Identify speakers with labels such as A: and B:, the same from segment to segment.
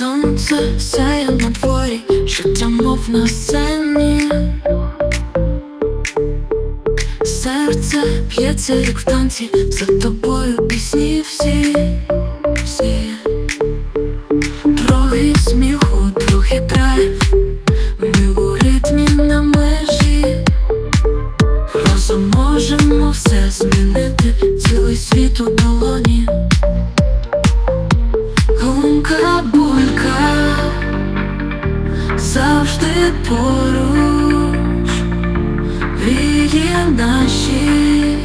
A: Сонце сяє на дворі, життя мов на сцені. Серце п'ється, як в танці, за тобою завжди поруч Віє наші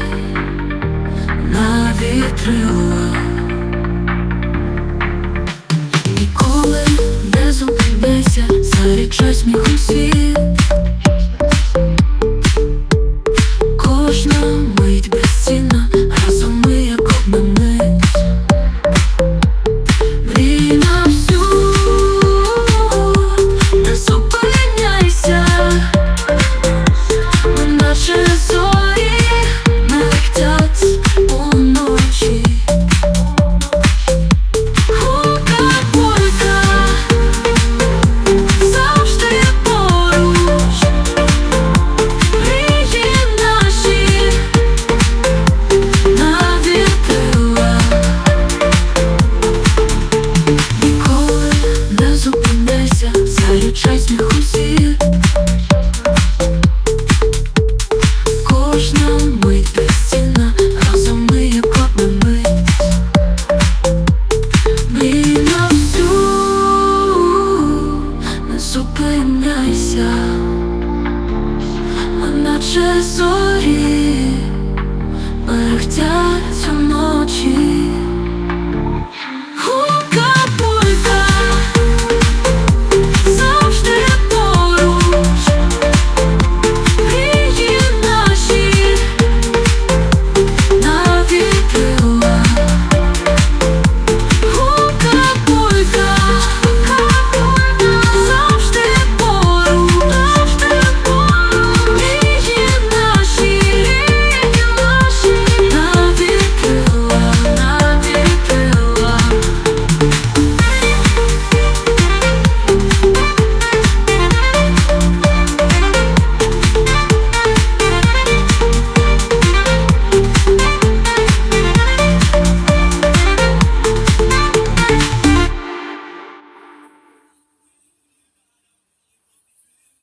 A: на вітрила. Ніколи не зупиняйся, заряджай сміху світ Jesus.